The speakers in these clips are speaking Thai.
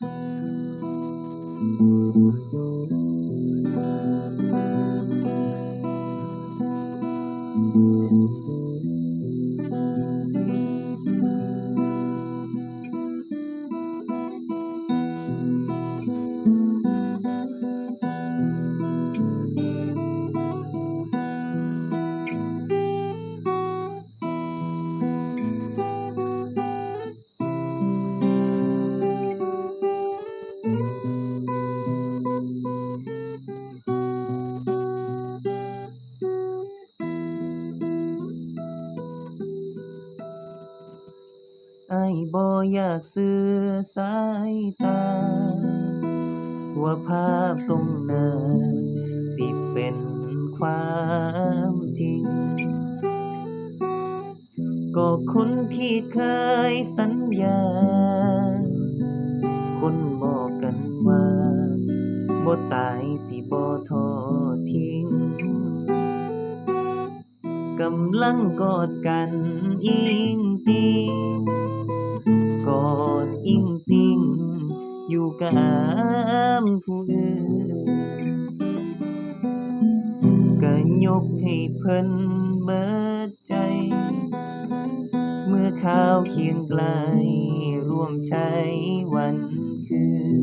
อ้ายบ่อยากเสื่อสายตา ว่าภาพตรงหน้าสิเป็นความจริง ก็คนที่เคยสัญญา คนบอกกันว่าบ่ตายสิบ่ทอดทิ้งกำลังกอดกันอิงติง กอดอิงติงอยู่กับผู้อื่นก็ยกให้เพิ่นเบิดใจ เมื่อข้าวเคียงไกลร่วมใช้วันคืน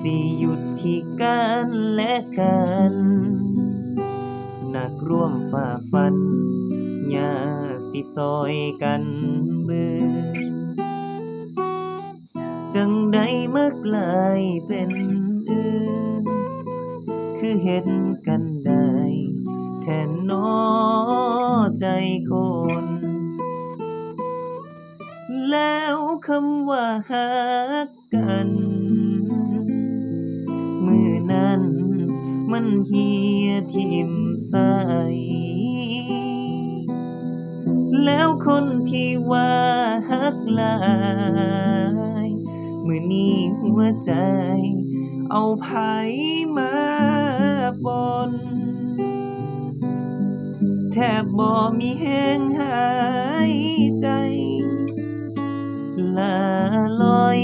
สิหยุดที่กันและกันนักร่วมฝ่าฟัน ยากสิซอยกันเบื่อจังใดเมื่อกลายเป็นอื่น คือเห็นกันได้แทนน้อใจคนแล้วคำว่าหักกัน มือนั้นมันเฮียทิมใส คนที่ว่าหักลาย มือนี้หัวใจ เอาไผมาปนแทบบ่มีแห้งหายใจลาลอย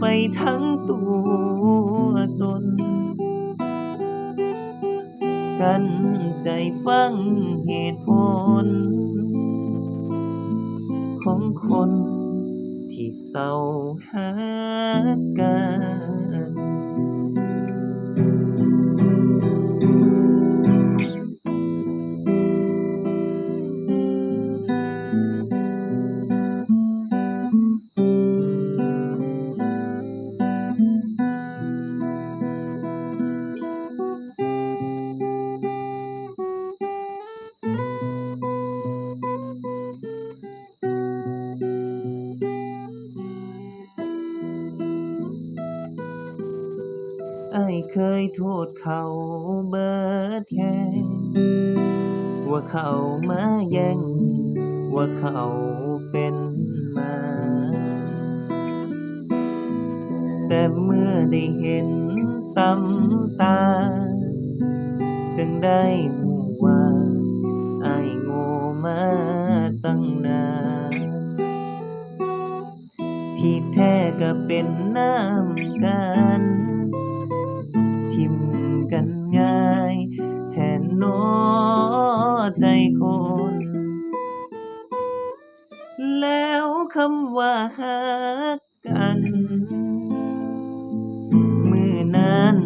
ไปทั้งตัวตน กันใจฟังเหตุผล คนที่เศร้าหากัน อ้ยเคยโทษเขาเบิดแหงว่าเขามาแย่ง ว่าเขาเป็นมา แต่เมื่อได้เห็นตำตา จึงได้ห คำว่าหักกัน มือนั้น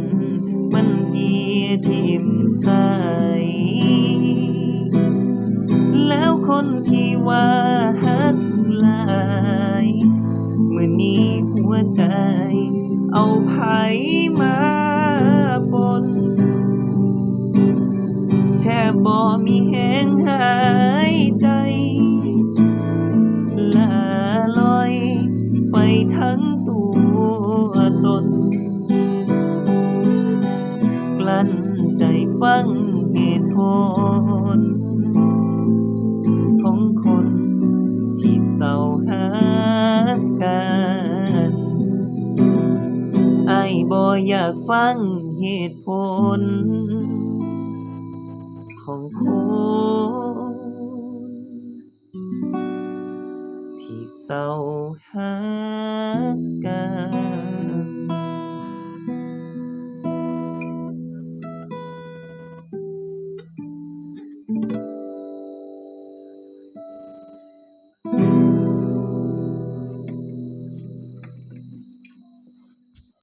มันเหียทิมใส แล้วคนที่ว่าหักลายมือนี้หัวใจ เอาไผมา บ่อยากฟังเหตุผล ของคน ที่เศร้าหากัน